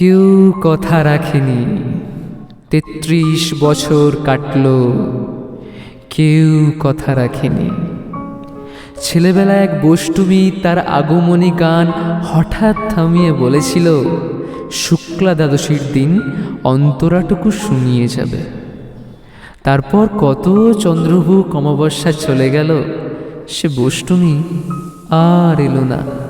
কেউ কথা রাখেনি। তেত্রিশ বছর কাটল। কেউ কথা রাখেনি। ছেলেবেলায় এক বষ্টুমি তার আগমনী গান হঠাৎ থামিয়ে বলেছিল, শুক্লা দ্বাদশীর দিন অন্তরাটুকু শুনিয়ে যাবে। তারপর কত চন্দ্রভূক অমাবস্যা চলে গেল, সে বষ্টুমি আর এলো না।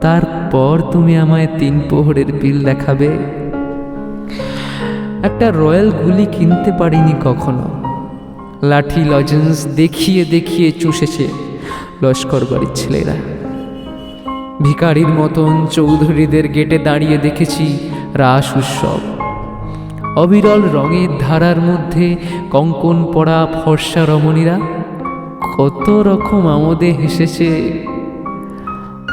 তারপর তুমি আমায় তিন প্রহরের বিল দেখাবে। একটা রয়্যাল গুলি কিনতে পারিনি কখনো। লাঠি, লজেন্স দেখিয়ে দেখিয়ে চুষেছে লস্কর বাড়ির ছেলেরা। ভিকারির মতন চৌধুরীদের গেটে দাঁড়িয়ে দেখেছি রাস উৎসব। অবিরল রঙের ধারার মধ্যে কঙ্কন পড়া ফর্সা রমণীরা কত রকম আমোদে হেসেছে।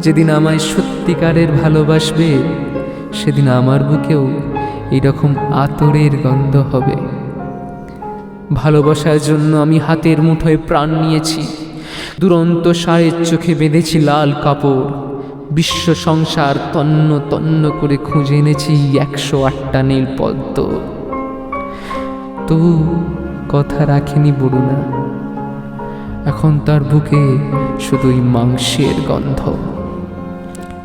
যেদিন আমায় সত্যিকারের ভালোবাসবে, সেদিন আমার বুকেও এরকম আতরের গন্ধ হবে। ভালোবাসার জন্য আমি হাতের মুঠোয় প্রাণ নিয়েছি। দুরন্ত সারের চোখে বেঁধেছি লাল কাপড়। বিশ্ব সংসার তন্ন তন্ন করে খুঁজে এনেছি একশো আটটা নীল পদ্ম। তবু কথা রাখেনি বরুণা। এখন তার বুকে শুধুই মাংসের গন্ধ।